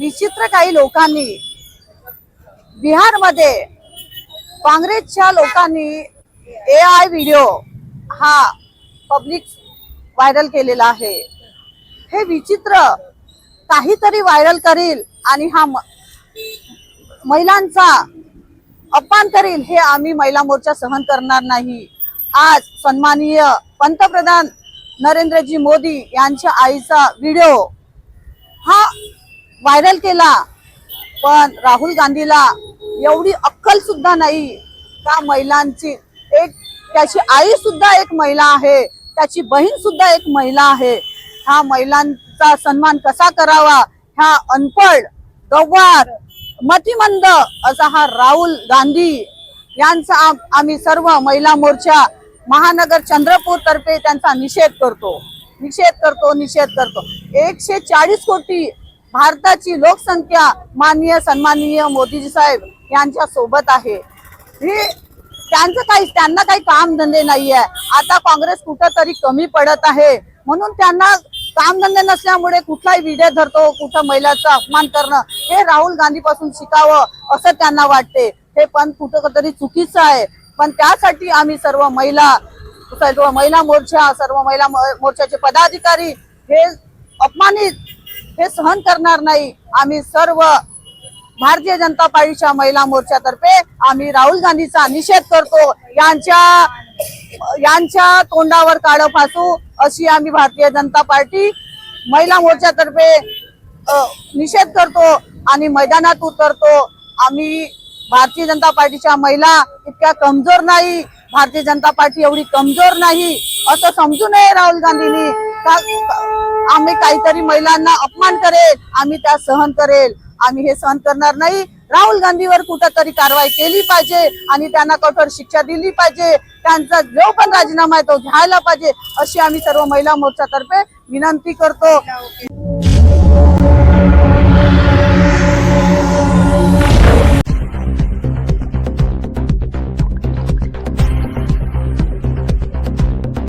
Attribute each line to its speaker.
Speaker 1: विचित्र काही लोकांनी बिहारमध्ये काँग्रेसच्या लोकांनी ए आय व्हिडिओ हा पब्लिक व्हायरल केलेला आहे. हे विचित्र काहीतरी व्हायरल करील आणि हा महिलांचा अपमान करील हे आम्ही महिला मोर्चा सहन करणार नाही. आज सन्माननीय पंतप्रधान नरेंद्रजी मोदी यांच्या आईचा व्हिडिओ हा व्हायरल केला. पण राहुल गांधीला एवढी अक्कल सुद्धा नाही का महिलांची. एक त्याची आई सुद्धा एक महिला आहे. त्याची बहीण सुद्धा एक महिला आहे. ह्या महिलांचा सन्मान कसा करावा? ह्या अनपढ गवार मतिमंद असा हा राहुल गांधी यांचा आम्ही सर्व महिला मोर्चा महानगर चंद्रपूर तर्फे त्यांचा निषेध करतो. निषेध करतो निषेध करतो. एकशे चाळीस कोटी भारताची लोकसंख्या माननीय सन्माननीय मोदीजी साहेब यांच्या सोबत आहे. हे त्यांचं काही त्यांना काही काम धंदे नाहीये. आता काँग्रेस कुठंतरी कमी पडत आहे. म्हणून त्यांना कामधंदे नसल्यामुळे कुठलाही व्हिडिओ धरतो कुठं महिलाचा अपमान करणं हे राहुल गांधी पासून शिकावं असं त्यांना वाटते. हे पण कुठं तरी चुकीचं आहे. पण त्यासाठी आम्ही सर्व महिला सर्व महिला मोर्चा सर्व महिला मोर्चाचे पदाधिकारी हे अपमानित हे सहन करणार नाही. आम्ही सर्व भारतीय जनता पार्टीच्या महिला मोर्चातर्फे आम्ही राहुल गांधीचा निषेध करतो. यांच्या यांच्या तोंडावर काळं फासू अशी आम्ही भारतीय जनता पार्टी महिला मोर्चातर्फे निषेध करतो आणि मैदानात उतरतो. आम्ही भारतीय जनता पार्टीच्या महिला इतक्या कमजोर नाही. भारतीय जनता पार्टी एवढी कमजोर नाही. असं समजू नये राहुल गांधींनी. का- आम्ही काहीतरी महिलांना अपमान करेल आम्ही त्या सहन करेल. आम्ही हे सहन करणार नाही. राहुल गांधीवर कुठंतरी कारवाई केली पाहिजे आणि त्यांना कठोर शिक्षा दिली पाहिजे. त्यांचा जो पण राजीनामा आहे तो घ्यायला पाहिजे अशी आम्ही सर्व महिला मोर्चातर्फे विनंती करतो.